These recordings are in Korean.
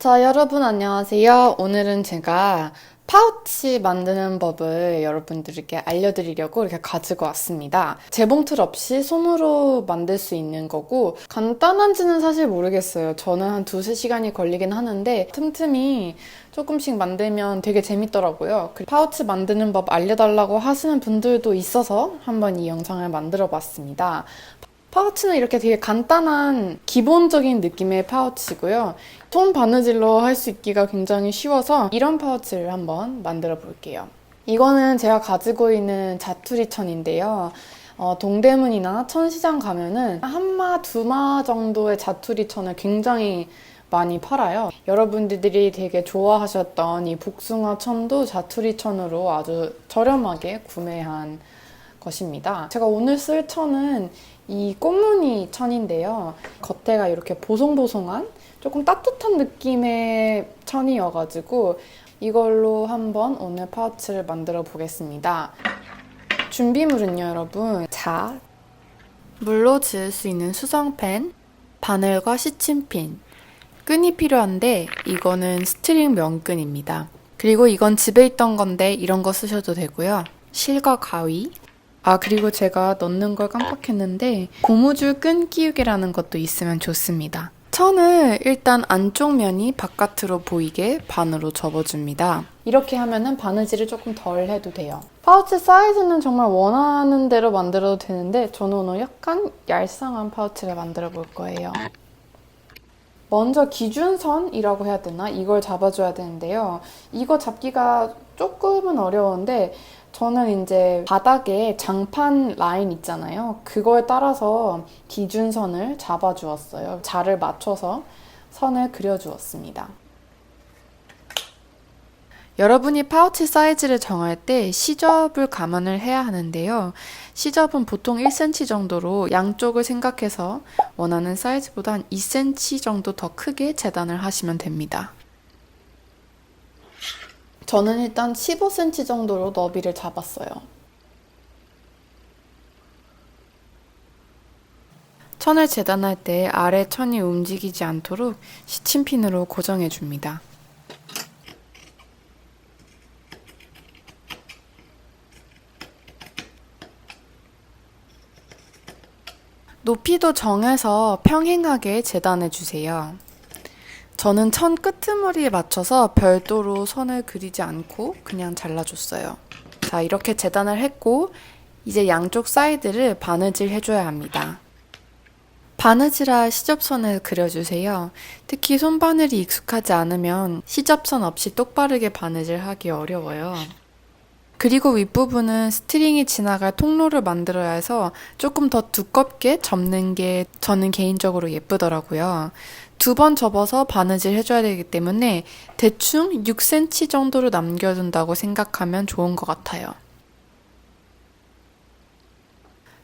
자, 여러분 안녕하세요. 오늘은 제가 파우치 만드는 법을 여러분들께 알려드리려고 이렇게 가지고 왔습니다. 재봉틀 없이 손으로 만들 수 있는 거고, 간단한지는 사실 모르겠어요. 저는 한 두세 시간이 걸리긴 하는데, 틈틈이 조금씩 만들면 되게 재밌더라고요. 그 파우치 만드는 법 알려달라고 하시는 분들도 있어서 한번 이 영상을 만들어 봤습니다. 파우치는 이렇게 되게 간단한 기본적인 느낌의 파우치고요. 손 바느질로 할 수 있기가 굉장히 쉬워서 이런 파우치를 한번 만들어 볼게요. 이거는 제가 가지고 있는 자투리천인데요. 어, 동대문이나 천시장 가면은 한마, 두마 정도의 자투리천을 굉장히 많이 팔아요. 여러분들이 되게 좋아하셨던 이 복숭아 천도 자투리 천으로 아주 저렴하게 구매한 것입니다. 제가 오늘 쓸 천은 이 꽃무늬 천인데요. 겉에가 이렇게 보송보송한 조금 따뜻한 느낌의 천이어가지고 이걸로 한번 오늘 파우치를 만들어 보겠습니다. 준비물은요, 여러분. 자, 물로 지을 수 있는 수성펜, 바늘과 시침핀, 끈이 필요한데 이거는 스트링 면끈입니다. 그리고 이건 집에 있던 건데 이런 거 쓰셔도 되고요. 실과 가위, 아, 그리고 제가 넣는 걸 깜빡했는데, 고무줄 끈 끼우개라는 것도 있으면 좋습니다. 천을 일단 안쪽 면이 바깥으로 보이게 반으로 접어줍니다. 이렇게 하면은 바느질을 조금 덜 해도 돼요. 파우치 사이즈는 정말 원하는 대로 만들어도 되는데, 저는 오늘 약간 얄쌍한 파우치를 만들어 볼 거예요. 먼저 기준선이라고 해야 되나? 이걸 잡아줘야 되는데요. 이거 잡기가 조금은 어려운데, 저는 이제 바닥에 장판 라인 있잖아요. 그걸 따라서 기준선을 잡아주었어요. 자를 맞춰서 선을 그려주었습니다. 여러분이 파우치 사이즈를 정할 때 시접을 감안을 해야 하는데요. 시접은 보통 1cm 정도로 양쪽을 생각해서 원하는 사이즈보다 한 2cm 정도 더 크게 재단을 하시면 됩니다. 저는 일단 15cm 정도로 너비를 잡았어요. 천을 재단할 때 아래 천이 움직이지 않도록 시침핀으로 고정해 줍니다. 높이도 정해서 평행하게 재단해 주세요. 저는 천 끄트머리에 맞춰서 별도로 선을 그리지 않고 그냥 잘라줬어요. 자, 이렇게 재단을 했고, 이제 양쪽 사이드를 바느질 해줘야 합니다. 바느질할 시접선을 그려주세요. 특히 손바늘이 익숙하지 않으면 시접선 없이 똑바르게 바느질하기 어려워요. 그리고 윗부분은 스트링이 지나갈 통로를 만들어야 해서 조금 더 두껍게 접는 게 저는 개인적으로 예쁘더라고요. 두 번 접어서 바느질 해줘야 되기 때문에 대충 6cm 정도로 남겨둔다고 생각하면 좋은 것 같아요.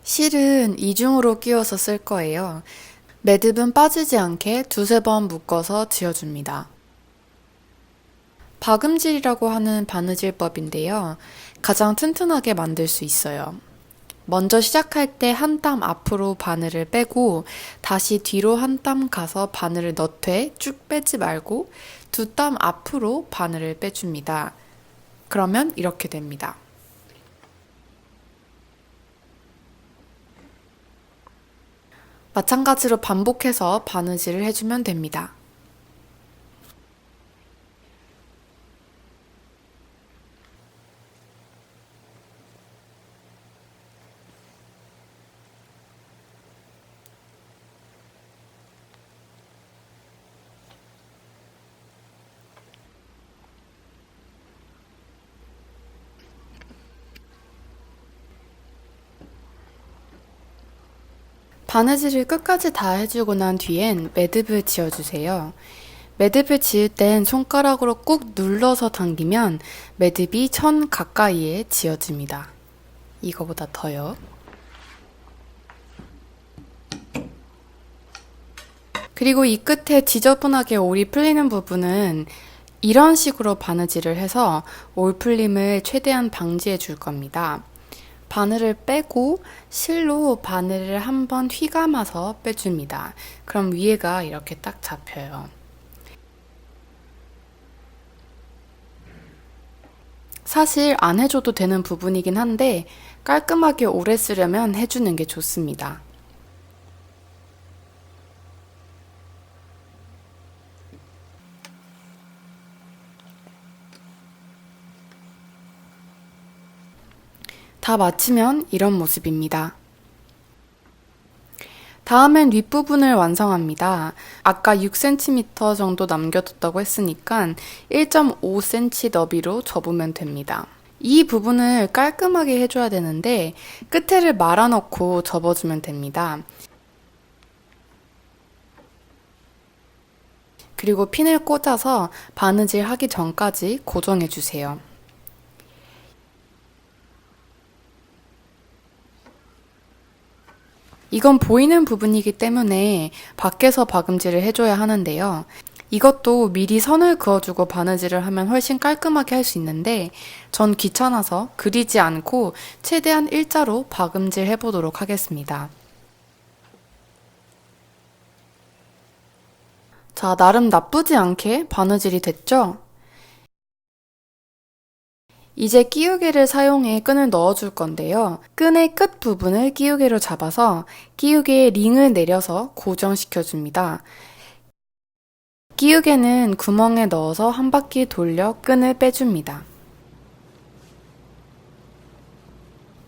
실은 이중으로 끼워서 쓸 거예요. 매듭은 빠지지 않게 두세 번 묶어서 지어줍니다. 박음질이라고 하는 바느질법인데요. 가장 튼튼하게 만들 수 있어요. 먼저 시작할 때 한 땀 앞으로 바늘을 빼고 다시 뒤로 한 땀 가서 바늘을 넣되 쭉 빼지 말고 두 땀 앞으로 바늘을 빼줍니다. 그러면 이렇게 됩니다. 마찬가지로 반복해서 바느질을 해주면 됩니다. 바느질을 끝까지 다 해주고 난 뒤엔 매듭을 지어주세요. 매듭을 지을 땐 손가락으로 꾹 눌러서 당기면 매듭이 천 가까이에 지어집니다. 이거보다 더요. 그리고 이 끝에 지저분하게 올이 풀리는 부분은 이런 식으로 바느질을 해서 올 풀림을 최대한 방지해 줄 겁니다. 바늘을 빼고 실로 바늘을 한번 휘감아서 빼줍니다. 그럼 위에가 이렇게 딱 잡혀요. 사실 안 해줘도 되는 부분이긴 한데 깔끔하게 오래 쓰려면 해주는 게 좋습니다. 다 마치면 이런 모습입니다. 다음엔 윗부분을 완성합니다. 아까 6cm 정도 남겨뒀다고 했으니까 1.5cm 너비로 접으면 됩니다. 이 부분을 깔끔하게 해줘야 되는데 끝에를 말아넣고 접어주면 됩니다. 그리고 핀을 꽂아서 바느질 하기 전까지 고정해주세요. 이건 보이는 부분이기 때문에 밖에서 박음질을 해줘야 하는데요. 이것도 미리 선을 그어주고 바느질을 하면 훨씬 깔끔하게 할 수 있는데 전 귀찮아서 그리지 않고 최대한 일자로 박음질 해보도록 하겠습니다. 자, 나름 나쁘지 않게 바느질이 됐죠? 이제 끼우개를 사용해 끈을 넣어줄 건데요. 끈의 끝 부분을 끼우개로 잡아서 끼우개에 링을 내려서 고정시켜줍니다. 끼우개는 구멍에 넣어서 한 바퀴 돌려 끈을 빼줍니다.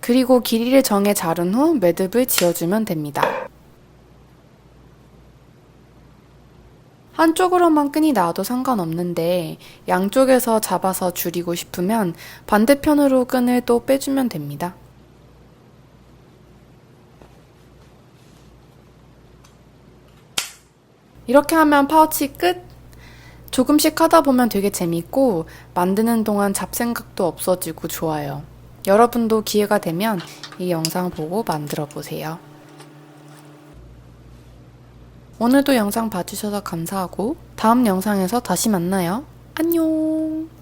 그리고 길이를 정해 자른 후 매듭을 지어주면 됩니다. 한쪽으로만 끈이 나와도 상관없는데 양쪽에서 잡아서 줄이고 싶으면 반대편으로 끈을 또 빼주면 됩니다. 이렇게 하면 파우치 끝! 조금씩 하다 보면 되게 재밌고 만드는 동안 잡생각도 없어지고 좋아요. 여러분도 기회가 되면 이 영상 보고 만들어 보세요. 오늘도 영상 봐주셔서 감사하고 다음 영상에서 다시 만나요. 안녕!